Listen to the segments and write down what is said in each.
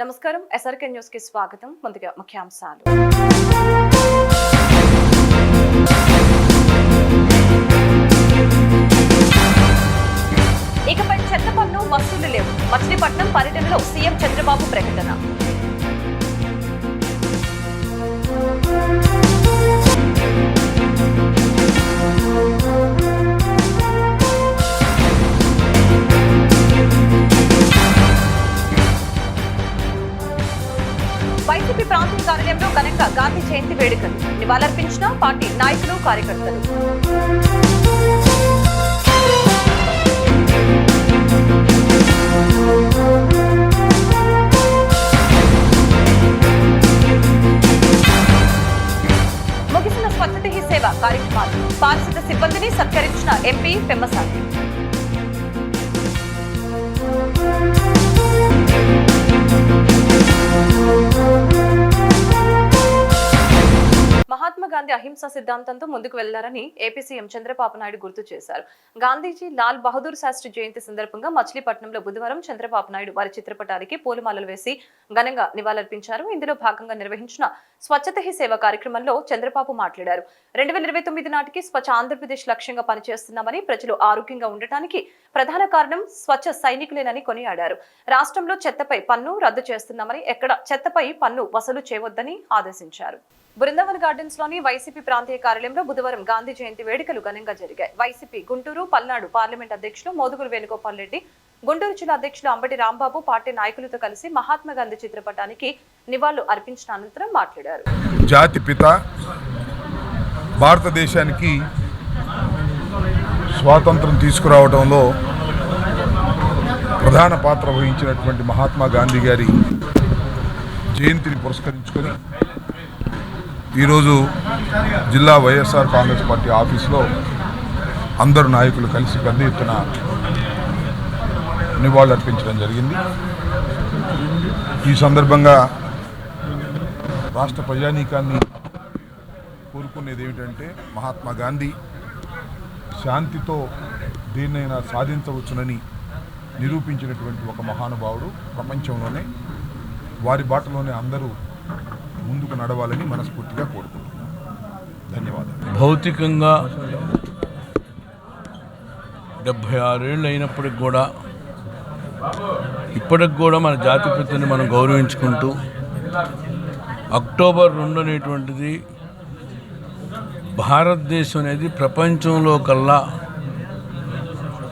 నమస్కారం. ఎస్ఆర్కే న్యూస్కి స్వాగతం. ముందుగా ముఖ్యాంశాలు. ఇకపై చెత్త పన్ను వసూలు లేవు. మచిలీపట్నం పర్యటనలో సీఎం చంద్రబాబు ప్రకటన. వైసీపీ ప్రాంతీయ కార్యాలయంలో ఘనంగా గాంధీ జయంతి వేడుకలు. నివాళులర్పించిన పార్టీ నాయకులు కార్యకర్తలు. ముగిసిన స్వచ్ఛత హీ సేవ కార్యక్రమాలు. పారిశుద్ధ సిబ్బందిని సత్కరించిన ఎంపీ పెమ్మసాని. మహాత్మా గాంధీ అహింస సిద్ధాంతంతో ముందుకు వెళ్ళారని ఏపీ సీఎం చంద్రబాబు నాయుడు గుర్తు చేశారు. గాంధీజీ లాల్ బహదూర్ శాస్త్రి జయంతి సందర్భంగా మచిలీపట్నంలో బుధవారం చంద్రబాబు నాయుడు వారి చిత్రపటానికి పూలమాలలు వేసి ఘనంగా నివాళులర్పించారు. ఇందులో భాగంగా నిర్వహించిన స్వచ్ఛత హీ సేవ కార్యక్రమంలో చంద్రబాబు మాట్లాడారు. రెండు వేల ఇరవై తొమ్మిది నాటికి స్వచ్ఛ ఆంధ్రప్రదేశ్ లక్ష్యంగా పనిచేస్తున్నామని ప్రజలు ఆరోగ్యంగా ఉండటానికి ప్రధాన కారణం స్వచ్ఛ సైనికులేనని కొనియాడారు. రాష్ట్రంలో చెత్తపై పన్ను రద్దు చేస్తున్నామని ఎక్కడ చెత్తపై పన్ను వసూలు చేయవద్దని ఆదేశించారు. బృందావన్ గార్డెన్స్లోని వైసీపీ ప్రాంతీయ కార్యాలయంలో బుధవారం గాంధీ జయంతి వేడుకలు ఘనంగా జరిగాయి. వైసీపీ గుంటూరు పల్నాడు పార్లమెంట్ అధ్యక్షులు మోదుగురు వేణుగోపాల్ రెడ్డి గుంటూరు జిల్లా అధ్యక్షులు అంబటి రాంబాబు పార్టీ నాయకులతో కలిసి మహాత్మా గాంధీ చిత్రపటానికి నివాళులు అర్పించిన అనంతరం మాట్లాడారు. జాతి పిత భారతదేశానికి స్వాతంత్రం తీసుకురావడంలో ప్రధాన పాత్ర వహించినటువంటి మహాత్మా గాంధీ గారి జయంతిని పురస్కరించుకొని ఈరోజు జిల్లా వైఎస్ఆర్ కాంగ్రెస్ పార్టీ ఆఫీస్లో అందరు నాయకులు కలిసి పెద్ద ఎత్తున నివాళులర్పించడం జరిగింది. ఈ సందర్భంగా రాష్ట్ర ప్రజానీకాన్ని కోరుకునేది ఏమిటంటే మహాత్మా గాంధీ శాంతితో దేన్నైనా సాధించవచ్చునని నిరూపించినటువంటి ఒక మహానుభావుడు ప్రపంచంలోనే వారి బాటలోనే అందరూ ముందుకు నడవాలని మనస్ఫూర్తిగా కోరుకుంటున్నాను. ధన్యవాదాలు. భౌతికంగా డెబ్భై ఆరేళ్ళు అయినప్పటికి కూడా ఇప్పటికి కూడా మన జాతిపితని మనం గౌరవించుకుంటూ అక్టోబర్ రెండు అనేటువంటిది భారతదేశం అనేది ప్రపంచంలో కల్లా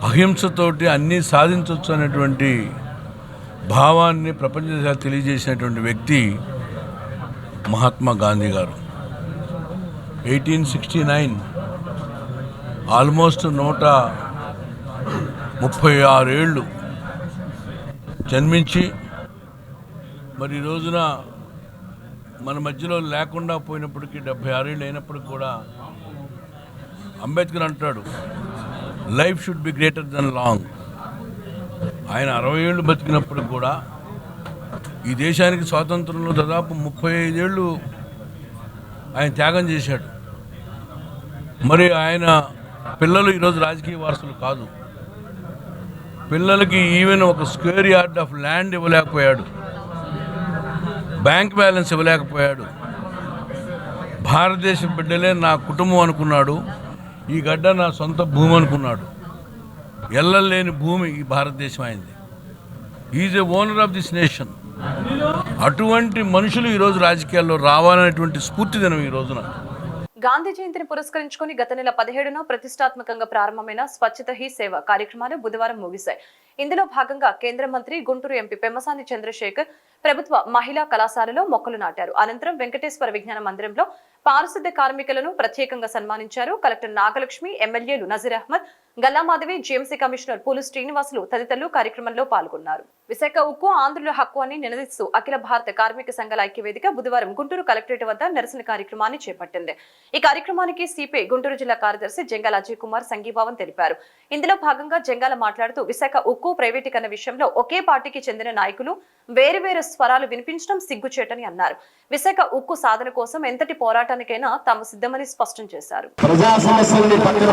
అహింసతోటి అన్నీ సాధించవచ్చు అనేటువంటి భావాన్ని ప్రపంచ తెలియజేసినటువంటి వ్యక్తి మహాత్మా గాంధీ గారు. ఎయిటీన్ సిక్స్టీ నైన్ ఆల్మోస్ట్ నూట ముప్పై ఆరేళ్ళు జన్మించి మరి ఈ రోజున మన మధ్యలో లేకుండా పోయినప్పటికీ డెబ్భై ఆరేళ్ళు అయినప్పటికి కూడా అంబేద్కర్ అంటాడు life should be greater than long ఆయన అరవై ఏళ్ళు బతికినప్పుడు కూడా ఈ దేశానికి స్వాతంత్రంలో దాదాపు ముప్పై ఐదేళ్ళు ఆయన త్యాగం చేశాడు. మరి ఆయన పిల్లలు ఈరోజు రాజకీయ వారసులు కాదు. పిల్లలకి ఈవెన్ ఒక స్క్వేర్ యార్డ్ ఆఫ్ ల్యాండ్ ఇవ్వలేకపోయాడు. బ్యాంక్ బ్యాలెన్స్ ఇవ్వలేకపోయాడు. భారతదేశ బిడ్డలే నా కుటుంబం అనుకున్నాడు. ఈ గడ్డ నా సొంత భూమి అనుకున్నాడు. ఎల్లలేని భూమి ఈ భారతదేశం అయింది is a owner of this nation అటువంటి మనుషులు ఈరోజు రాజకీయాల్లో రావాలనేటువంటి స్ఫూర్తి దినం ఈ రోజున. గాంధీ జయంతిని పురస్కరించుకొని గత నెల పదిహేడున ప్రతిష్టాత్మకంగా ప్రారంభమైన స్వచ్ఛత హీ సేవ కార్యక్రమాలు బుధవారం ముగిశాయి. ఇందులో భాగంగా కేంద్ర మంత్రి గుంటూరు ఎంపీ పెమ్మసాని చంద్రశేఖర్ ప్రభుత్వ మహిళా కళాశాలలో మొక్కలు నాటారు. అనంతరం వెంకటేశ్వర విజ్ఞాన మందిరంలో పారిశుద్ధ్య కార్మికులను ప్రత్యేకంగా సన్మానించారు. కలెక్టర్ నాగలక్ష్మి ఎమ్మెల్యేలు నజీర్ అహ్మద్ గల్లామాధవి జీఎంసీ కమిషనర్ పూలు శ్రీనివాసులు తదితరులు కార్యక్రమంలో పాల్గొన్నారు. విశాఖ ఉక్కు ఆంధ్రుల హక్కు అని నినదిస్తూ అఖిల భారత కార్మిక సంఘాల ఐక్యవేదిక బుధవారం గుంటూరు కలెక్టరేట్ వద్ద నిరసన కార్యక్రమాన్ని చేపట్టింది. ఈ కార్యక్రమానికి సిపిఐ గుంటూరు జిల్లా కార్యదర్శి జంగాల అజయ్ కుమార్ సంఘీభావం తెలిపారు. ఇందులో భాగంగా జంగాల మాట్లాడుతూ విశాఖ ఉక్కు ప్రైవేటీకరణ విషయంలో ఒకే పార్టీకి చెందిన నాయకులు వేరు వేరు స్వరాలు వినిపించడం సిగ్గుచేటని అన్నారు. విశాఖ ఉక్కు సాధన కోసం ఎంతటి పోరాటానికైనా తాము సిద్ధమని స్పష్టం చేశారు. ప్రజా సమస్యల్ని పక్కన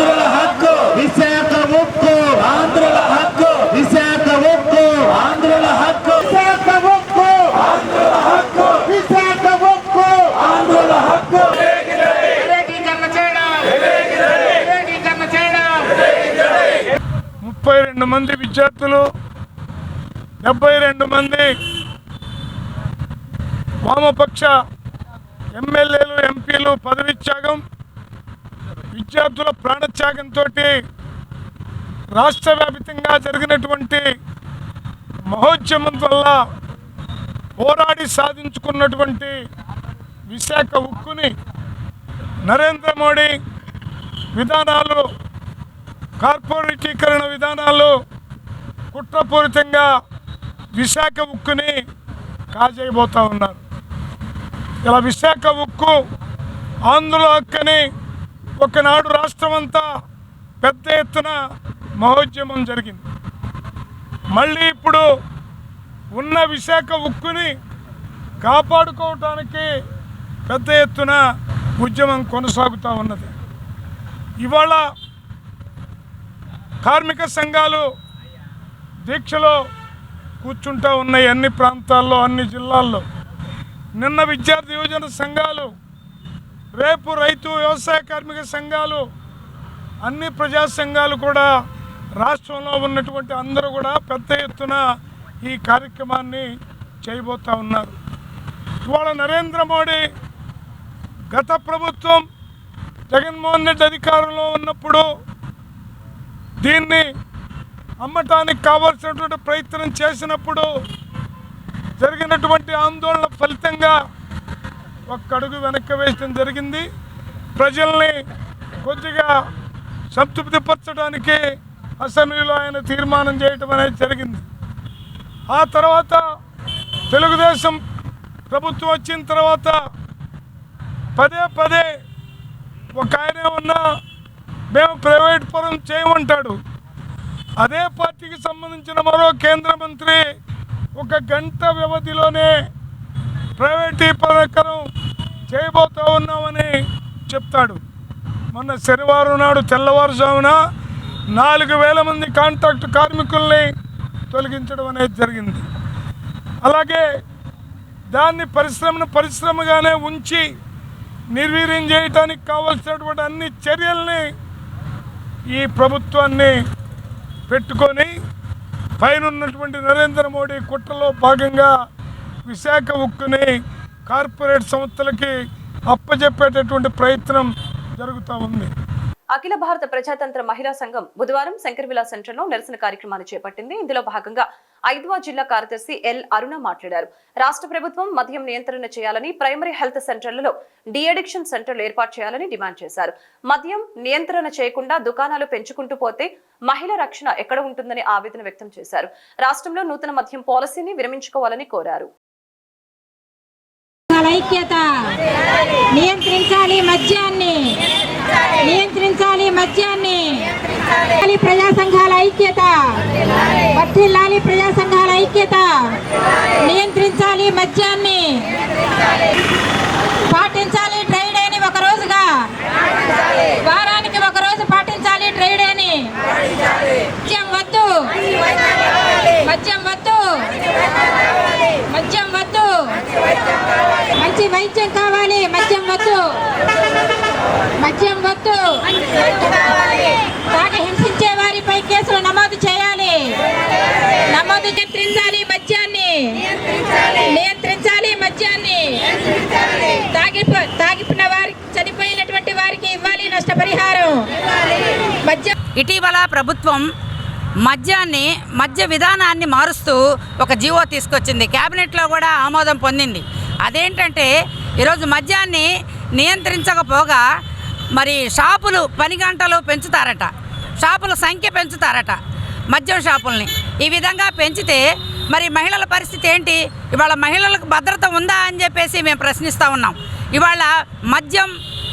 రెండు మంది విద్యార్థులు డెబ్బై రెండు మంది వామపక్ష ఎమ్మెల్యేలు ఎంపీలు పదవిత్యాగం విద్యార్థుల ప్రాణత్యాగంతో రాష్ట్ర వ్యాప్తంగా జరిగినటువంటి మహోద్యమం వల్ల పోరాడి సాధించుకున్నటువంటి విశాఖ ఉక్కుని నరేంద్ర మోడీ విధానాలు కార్పొరేటీకరణ విధానాలు కుట్రపూరితంగా విశాఖ ఉక్కుని కాజేయబోతూ ఉన్నారు. ఇలా విశాఖ ఉక్కు ఆంధ్రుల హక్కని ఒకనాడు రాష్ట్రం అంతా పెద్ద ఎత్తున మహోద్యమం జరిగింది. మళ్ళీ ఇప్పుడు ఉన్న విశాఖ ఉక్కుని కాపాడుకోవటానికి పెద్ద ఎత్తున ఉద్యమం కొనసాగుతూ ఉన్నది. ఇవాళ కార్మిక సంఘాలు దీక్షలో కూర్చుంటూ ఉన్నాయి అన్ని ప్రాంతాల్లో అన్ని జిల్లాల్లో. నిన్న విద్యార్థి యువజన సంఘాలు రేపు రైతు వ్యవసాయ కార్మిక సంఘాలు అన్ని ప్రజా సంఘాలు కూడా రాష్ట్రంలో ఉన్నటువంటి అందరూ కూడా పెద్ద ఎత్తున ఈ కార్యక్రమాన్ని చేయబోతా ఉన్నారు. ఇవాళ నరేంద్ర మోడీ గత ప్రభుత్వం జగన్మోహన్ రెడ్డి అధికారంలో ఉన్నప్పుడు దీన్ని అమ్మటానికి కావాల్సినటువంటి ప్రయత్నం చేసినప్పుడు జరిగినటువంటి ఆందోళన ఫలితంగా ఒక్క అడుగు వెనక్కి వేయడం జరిగింది. ప్రజల్ని కొద్దిగా సంతృప్తిపరచడానికి అసెంబ్లీలో ఆయన తీర్మానం చేయటం అనేది జరిగింది. ఆ తర్వాత తెలుగుదేశం ప్రభుత్వం వచ్చిన తర్వాత పదే పదే ఒక ఆయనే ఉన్నా మేము ప్రైవేట్ పరం చేయమంటాడు. అదే పార్టీకి సంబంధించిన మరో కేంద్ర మంత్రి ఒక గంట వ్యవధిలోనే ప్రైవేటీకరణం చేయబోతా ఉన్నామని చెప్తాడు. మొన్న శనివారం నాడు తెల్లవారుజామున నాలుగు వేల మంది కాంట్రాక్ట్ కార్మికుల్ని తొలగించడం అనేది జరిగింది. అలాగే దాన్ని పరిశ్రమను పరిశ్రమగానే ఉంచి నిర్వీర్యం చేయడానికి కావలసినటువంటి అన్ని చర్యల్ని ఈ ప్రభుత్వాన్ని పెట్టుకొని పైన ఉన్నటువంటి నరేంద్ర మోడీ కుట్రలో భాగంగా విశాఖ ఉక్కుని కార్పొరేట్ సంస్థలకి అప్పజెప్పేటటువంటి ప్రయత్నం జరుగుతూ ఉంది. అఖిల భారత ప్రజాతంత్ర మహిళా సంఘం బుధవారం శంకర్విలా సెంటర్లో నిరసన కార్యక్రమాన్ని చేపట్టింది. ఇందులో భాగంగా ఐదవ జిల్లా కార్యదర్శి ఎల్ అరుణ మాట్లాడారు. రాష్ట్ర ప్రభుత్వం మద్యం నియంత్రణ చేయాలని ప్రైమరీ హెల్త్ సెంటర్లలో డిఅడిక్షన్ సెంటర్లు ఏర్పాటు చేయాలని డిమాండ్ చేశారు. మద్యం నియంత్రణ చేయకుండా దుకాణాలు పెంచుకుంటూ పోతే మహిళ రక్షణ ఎక్కడ ఉంటుందని ఆవేదన వ్యక్తం చేశారు. రాష్ట్రంలో నూతన మద్యం పాలసీని విరమించుకోవాలని కోరారు. ఐక్యత. నియంత్రించాలి మద్యాన్ని. నియంత్రించాలి మద్యాన్ని. వర్ధిల్లాలి ప్రజా సంఘాల ఐక్యత. వర్ధిల్లాలి ప్రజా సంఘాల ఐక్యత. నియంత్రించాలి మద్యాన్ని పాటించాలి డ్రై డేని ఒక రోజుగా వారానికి ఒక రోజు పాటించాలి డ్రై డేని మద్యం వద్దు మద్యం వద్దు మద్యం వద్దు మంచి వైద్యం కావాలి మద్యం వద్దు మద్యం వద్దు తాగి హింసించే వారిపై కేసులు నమోదు చేయాలి. నమోదు నియంత్రించాలి మద్యాన్ని. నియంత్రించాలి మద్యాన్ని. తాగి తాగిపిన వారికి చనిపోయినటువంటి వారికి ఇవ్వాలి నష్టపరిహారం. మద్యం ఇటీవల ప్రభుత్వం మద్యాన్ని మద్య విధానాన్ని మారుస్తూ ఒక జీవో తీసుకొచ్చింది. క్యాబినెట్లో కూడా ఆమోదం పొందింది. అదేంటంటే ఈరోజు మద్యాన్ని నియంత్రించకపోగా మరి షాపులు పని గంటలు పెంచుతారట. షాపుల సంఖ్య పెంచుతారట మద్యం షాపుల్ని. ఈ విధంగా పెంచితే మరి మహిళల పరిస్థితి ఏంటి? ఇవాళ మహిళలకు భద్రత ఉందా అని చెప్పేసి మేము ప్రశ్నిస్తూ ఉన్నాం. ఇవాళ మద్యం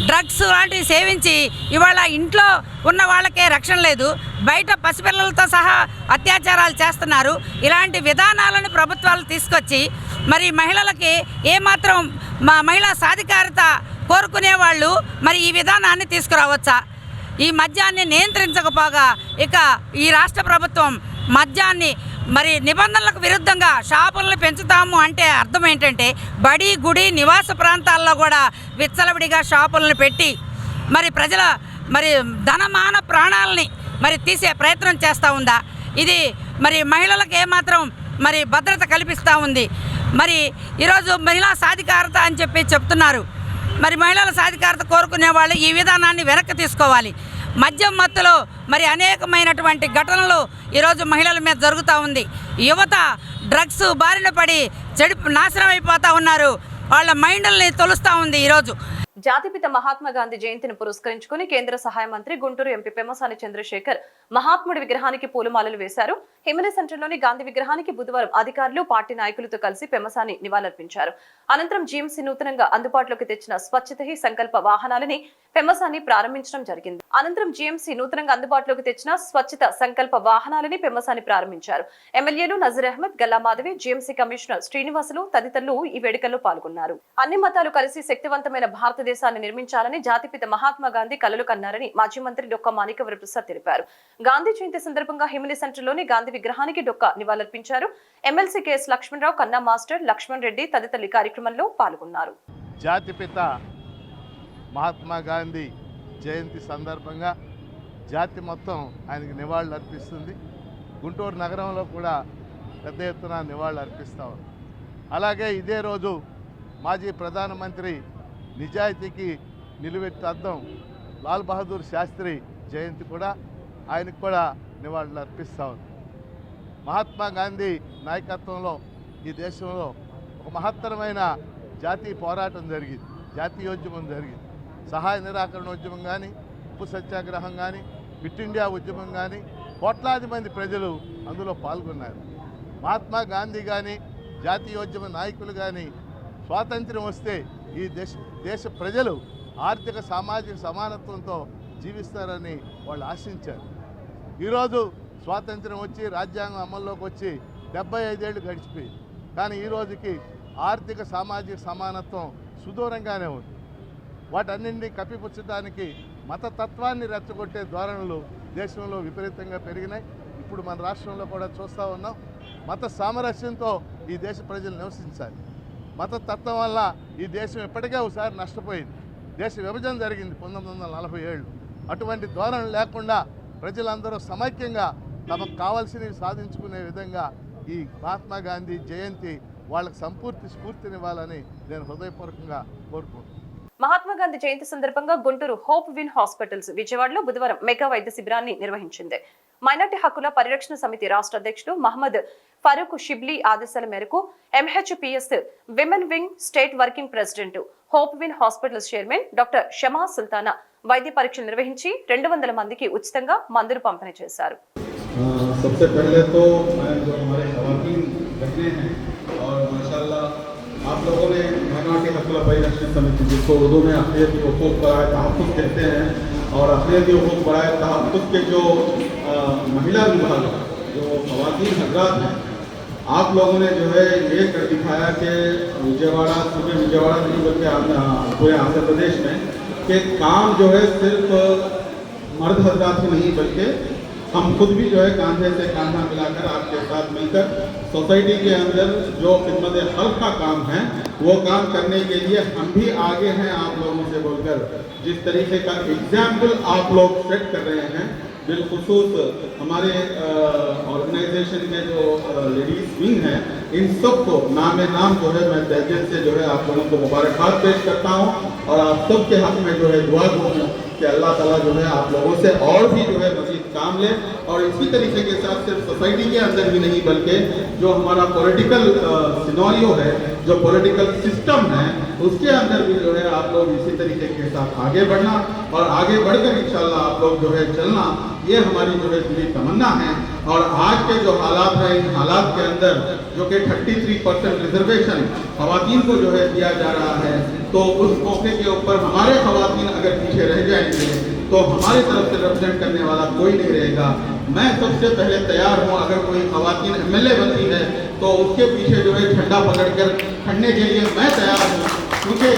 డ్రగ్స్ లాంటివి సేవించి ఇవాళ ఇంట్లో ఉన్న వాళ్ళకే రక్షణ లేదు. బయట పసిపిల్లలతో సహా అత్యాచారాలు చేస్తున్నారు. ఇలాంటి విధానాలను ప్రభుత్వాలు తీసుకొచ్చి మరి మహిళలకి ఏమాత్రం మా మహిళా సాధికారత కోరుకునే వాళ్ళు మరి ఈ విధానాన్ని తీసుకురావచ్చా? ఈ మద్యాన్ని నియంత్రించకపోగా ఇక ఈ రాష్ట్ర ప్రభుత్వం మద్యాన్ని మరి నిబంధనలకు విరుద్ధంగా షాపులను పెంచుతాము అంటే అర్థం ఏంటంటే బడి గుడి నివాస ప్రాంతాల్లో కూడా విచ్చలవిడిగా షాపులను పెట్టి మరి ప్రజల మరి ధనమాన ప్రాణాలని మరి తీసే ప్రయత్నం చేస్తూ ఉందా? ఇది మరి మహిళలకు ఏమాత్రం మరి భద్రత కల్పిస్తూ ఉంది? మరి ఈరోజు మహిళా సాధికారత అని చెప్పి చెప్తున్నారు. మరి మహిళల సాధికారత కోరుకునే వాళ్ళు ఈ విధానాన్ని వెనక్కి తీసుకోవాలి. మద్యం మత్తులో మరి అనేకమైనటువంటి ఘటనలు ఈరోజు మహిళల మీద జరుగుతూ ఉంది. యువత డ్రగ్స్ బారిన పడి చెడు నాశనం అయిపోతూ ఉన్నారు. వాళ్ళ మైండ్ని తొలుస్తూ ఉంది ఈరోజు. జాతిపిత మహాత్మా గాంధీ జయంతిని పురస్కరించుకుని కేంద్ర సహాయ మంత్రి గుంటూరు ఎంపీ పెమ్మసాని చంద్రశేఖర్ మహాత్ముడి విగ్రహానికి పూలమాలలు వేశారు. హిమని సెంటర్లోని గాంధీ విగ్రహానికి బుధవారం అధికారులు పార్టీ నాయకులతో కలిసి పెమ్మసాని నివాళులర్పించారు. అనంతరం జీఎంసీ నూతనంగా అందుబాటులోకి తెచ్చిన స్వచ్ఛత సంకల్ప వాహనాలని పెమసాన్ని ప్రారంభించడం జరిగింది. అనంతరం జీఎంసీ నూతనంగా అందుబాటులోకి తెచ్చిన స్వచ్ఛత సంకల్ప వాహనాలని పెమసాన్ని ప్రారంభించారు. ఎమ్మెల్యేలు నజీర్ అహ్మద్ గల్లా మాధవి జీఎంసీ కమిషనర్ శ్రీనివాసులు తదితరులు ఈ వేడుకల్లో పాల్గొన్నారు. అన్ని మతాలు కలిసి శక్తివంతమైన భారతదేశాన్ని నిర్మించాలని జాతిపిత మహాత్మా గాంధీ కలలు కన్నారని మాజీ మంత్రి డొక్క మాణికవర ప్రసాద్ తెలిపారు. గాంధీ జయంతి సందర్భంగా హిమిలి సెంటర్లోని గాంధీ విగ్రహానికి డొక్క నివాళులర్పించారు. ఎమ్మెల్సీ కెఎస్ లక్ష్మణరావు కన్నా మాస్టర్ లక్ష్మణ్ రెడ్డి తదితరులు కార్యక్రమంలో పాల్గొన్నారు. జాతిపిత మహాత్మా గాంధీ జయంతి సందర్భంగా జాతి మొత్తం ఆయనకి నివాళులు అర్పిస్తుంది. గుంటూరు నగరంలో కూడా పెద్ద ఎత్తున నివాళులు అర్పిస్తాం అలాగే ఇదే రోజు మాజీ ప్రధానమంత్రి నిజాయితీకి నిలువెత్తు అద్దం లాల్ బహదూర్ శాస్త్రి జయంతి కూడా ఆయనకు కూడా నివాళులు అర్పిస్తాం మహాత్మా గాంధీ నాయకత్వంలో ఈ దేశంలో ఒక మహత్తరమైన జాతీయ పోరాటం జరిగింది. జాతీయోద్యమం జరిగింది. సహాయ నిరాకరణ ఉద్యమం కానీ ఉప్పు సత్యాగ్రహం కానీ క్విట్ ఇండియా ఉద్యమం కానీ కోట్లాది మంది ప్రజలు అందులో పాల్గొన్నారు. మహాత్మా గాంధీ కానీ జాతీయోద్యమ నాయకులు కానీ స్వాతంత్ర్యం వస్తే ఈ దేశ దేశ ప్రజలు ఆర్థిక సామాజిక సమానత్వంతో జీవిస్తారని వాళ్ళు ఆశించారు. ఈరోజు స్వాతంత్రం వచ్చి రాజ్యాంగం అమల్లోకి వచ్చి డెబ్బై ఐదేళ్ళు గడిచిపోయింది. కానీ ఈ రోజుకి ఆర్థిక సామాజిక సమానత్వం సుదూరంగానే ఉంది. వాటన్నింటినీ కప్పిపుచ్చడానికి మతతత్వాన్ని రెచ్చగొట్టే ధోరణులు దేశంలో విపరీతంగా పెరిగినాయి. ఇప్పుడు మన రాష్ట్రంలో కూడా చూస్తూ ఉన్నాం. మత సామరస్యంతో ఈ దేశ ప్రజలు నివసించాలి. మతతత్వం వల్ల ఈ దేశం ఇప్పటికే ఒకసారి నష్టపోయింది. దేశ విభజన జరిగింది పంతొమ్మిది వందల నలభై ఏళ్ళు అటువంటి ధోరణి లేకుండా ప్రజలందరూ సమైక్యంగా తమకు కావాల్సినవి సాధించుకునే విధంగా ఈ మహాత్మా గాంధీ జయంతి వాళ్ళకి సంపూర్తి స్ఫూర్తినివ్వాలని నేను హృదయపూర్వకంగా కోరుకుంటున్నాను. మహాత్మా గాంధీ జయంతి సందర్భంగా గుంటూరు హోప్ విన్ హాస్పిటల్స్ విజయవాడలో బుధవారం మెగా వైద్య శిబిరాన్ని నిర్వహించింది మైనార్టీ హక్కుల పరిరక్షణ సమితి రాష్ట్ర అధ్యక్షుడు మహమ్మద్ ఫరూక్ షిబ్లీ ఆదేశాల మేరకు MHPS women wing state working president hope win hospitals chairman doctor Shama Sultana వైద్య పరీక్షలు నిర్వహించి రెండు వందల మందికి ఉచితంగా మందులు పంపిణీ చేశారు अ, सबसे पहले तो मैं जो हमारे खवातीन बहनें हैं और माशाल्लाह आप लोगों ने माइनॉरिटी हकला परिरक्षण समिति, जिसको उर्दू में अखिलती हकूक बरए तहफ़ कहते हैं, और अखिलती हकूक बरए तहफ़ के जो महिला विभाग जो खवातीन हजरात हैं, आप लोगों ने जो है ये कर दिखाया कि विजयवाड़ा, पूरे विजयवाड़ा नहीं, बल्कि पूरे आंध्र प्रदेश में, कि काम जो है सिर्फ़ मर्द हजरात ही नहीं, बल्कि हम खुद भी जो है कांधे से कांधा मिलाकर आपके साथ मिलकर सोसाइटी के अंदर जो खिदमत हल का काम है, वो काम करने के लिए हम भी आगे हैं आप लोगों से बोलकर। जिस तरीके का एग्ज़ाम्पल आप लोग सेट कर रहे हैं, बिलखसूस हमारे ऑर्गेनाइजेशन के जो लेडीज़ विंग हैं, इन सबको नाम नाम जो है मैं तहजील से जो है आप लोगों को मुबारकबाद पेश करता हूँ और आप सबके हक में जो है दुआ दूँ कि अल्लाह ताला जो है आप लोगों से और भी जो है काम ले और इसी तरीके के साथ सिर्फ़ सोसाइटी के अंदर भी नहीं, बल्कि जो हमारा पॉलिटिकल सिनोरियो है, जो पॉलिटिकल सिस्टम है, उसके अंदर भी जो है आप लोग इसी तरीके के साथ आगे बढ़ना और आगे बढ़कर इंशाल्लाह आप लोग जो है चलना, ये हमारी जो है दिली तमन्ना है। और आज के जो हालात हैं, इन हालात के अंदर जो कि 33 परसेंट रिजर्वेशन खवातीन को जो है दिया जा रहा है तो उस मौके के ऊपर हमारे खवातीन अगर पीछे रह जाएँगे तो हमारी तरफ़ से रिप्रेजेंट करने वाला कोई नहीं रहेगा। मैं सबसे पहले तैयार हूँ, अगर कोई खवातीन एमएलए बनती है तो उसके पीछे जो है झंडा पकड़कर खड़ने के लिए मैं तैयार हूँ, क्योंकि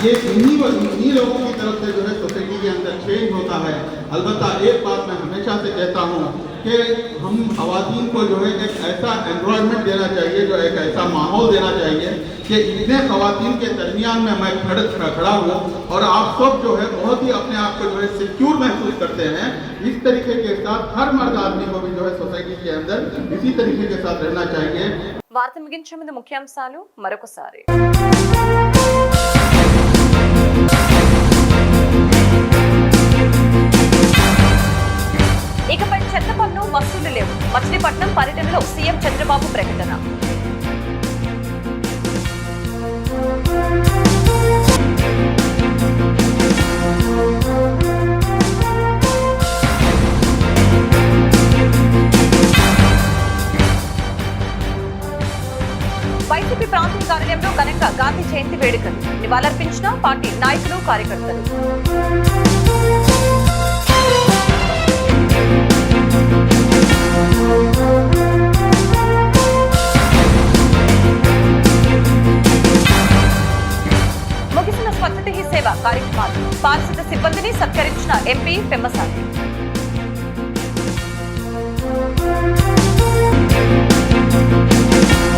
ये इन्हीं इन्हीं लोगों की तरफ़ से जो है सोसाइटी के अंदर चेंज होता है। अलबत्ता एक बात मैं हमेशा से कहता हूँ कि हम खवातीन को जो है एक ऐसा एनवायरनमेंट देना चाहिए, जो एक ऐसा माहौल देना चाहिए कि इतने खवातीन के दरमियान में मैं खड़, खड़ा हूँ और आप सब जो है बहुत ही अपने आप को जो है सिक्योर महसूस करते हैं। इस तरीके के साथ हर मर्द आदमी को भी जो है सोसाइटी के अंदर इसी तरीके के साथ रहना चाहिए। వార్త ముగించే ముందు ముఖ్యాంశాలు మరొకసారి. ఇకపై చెత్త పన్ను వసూలు లేవు. మచిలీపట్నం పర్యటనలో సీఎం చంద్రబాబు ప్రకటన. వైసీపీ ప్రాంతీయ కార్యాలయంలో ఘనంగా గాంధీ జయంతి వేడుకలు. నివాళులర్పించిన పార్టీ నాయకులు కార్యకర్తలు. ముగిసిన స్వచ్ఛత హీ సేవ కార్యక్రమాలు. పారిశుద్ధ సిబ్బందిని సత్కరించిన ఎంపీ పెమ్మసాని.